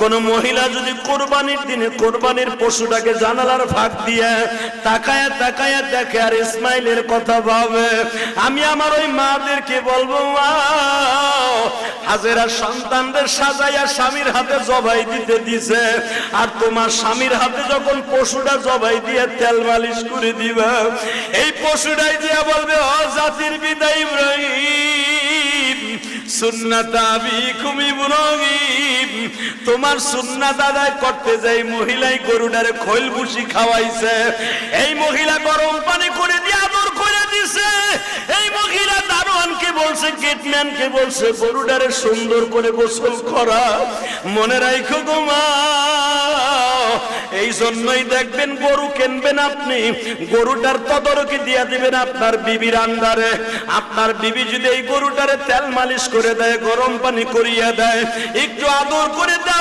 কোন মহিলা যদি কোরবানির দিনে কোরবানির পশুটাকে জানালার ফাঁক দিয়ে তাকায় তাকায় দেখে আর ইসমাইলের কথা ভাবে, আমি আমার ওই মাদেরকে বলব, মা, হাজেরা সন্তানদের সাজাইয়া স্বামীর হাতে জবাই দিতে দিছে। আর তোমার স্বামীর হাতে যখন পশুটা জবাই দিয়ে তেল মালিশ করে দিবা, এই পশুটাই দিয়া বলবে, ও জাতির বিদায় ইব্রাহিম, সুন্নাত আবিকুম ইব্রাহিম। তোমার সুন্না দাদায় করতে যাই মহিলাই গরুটারে খৈল ভুসি খাওয়াইছে, এই মহিলা গরম পানি করে দিয়ে আদর করে দিছে। এই মহিলা দারোয়ানকে বলছে, গেটম্যানকে বলছে, গরুটারে সুন্দর করে গোসল করা। মনে রাখো মা। এই জন্যই দেখবেন গরু কিনবেন আপনি। গরুটার তদরকি দিয়া দিবেন আপনার বিবির আন্দারে আপনার বিবি যদি এই গরুটারে তেল মালিশ করে দেয়, গরম পানি করিয়া দেয়, একটু আদর করে দাও